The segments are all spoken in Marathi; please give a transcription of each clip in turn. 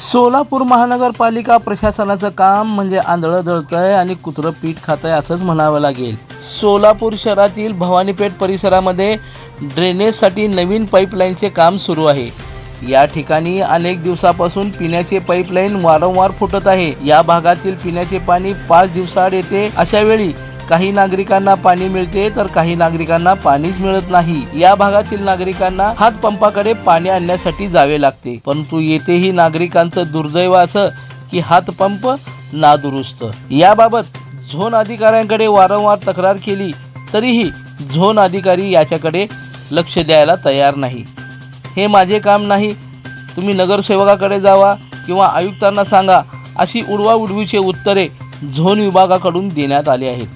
सोलापूर महानगरपालिका प्रशासनाचं काम म्हणजे आंधळं दळतंय आणि कुत्रं पीठ खातंय असंच म्हणावं लागेल. सोलापूर शहरातील भवानीपेठ परिसरामध्ये ड्रेनेजसाठी नवीन पाईपलाईनचे काम सुरू आहे. या ठिकाणी अनेक दिवसापासून पिण्याचे पाईपलाईन वारंवार फुटत आहे. या भागातील पिण्याचे पाणी पाच दिवसाआड येते अशा वेळी काही नागरिकांना पाणी मिळते तर काही नागरिकांना पाणीच मिळत नाही. या भागातील नागरिकांना हातपंपाकडे पाणी आणण्यासाठी जावे लागते. परंतु येथेही नागरिकांचं दुर्दैव असं की हातपंप नादुरुस्त. याबाबत झोन अधिकाऱ्यांकडे वारंवार तक्रार केली तरीही झोन अधिकारी याच्याकडे लक्ष द्यायला तयार नाही. हे माझे काम नाही. तुम्ही नगरसेवकाकडे जावा किंवा आयुक्तांना सांगा अशी उडवाउडवीचे उत्तरे झोन विभागाकडून देण्यात आली आहेत.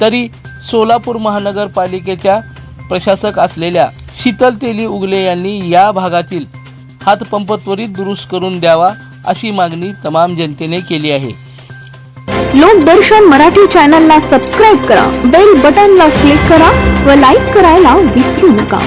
तरी सोलापूर महानगरपालिकेच्या प्रशासक असलेल्या शीतल तेली उगले यांनी या भागातील हातपंप त्वरित दुरुस्त करून द्यावा अशी मागणी तमाम जनतेने केली आहे. लोकदर्शन मराठी चॅनलला सबस्क्राईब करा बेल बटनला क्लिक करा व लाईक करायला विसरू नका.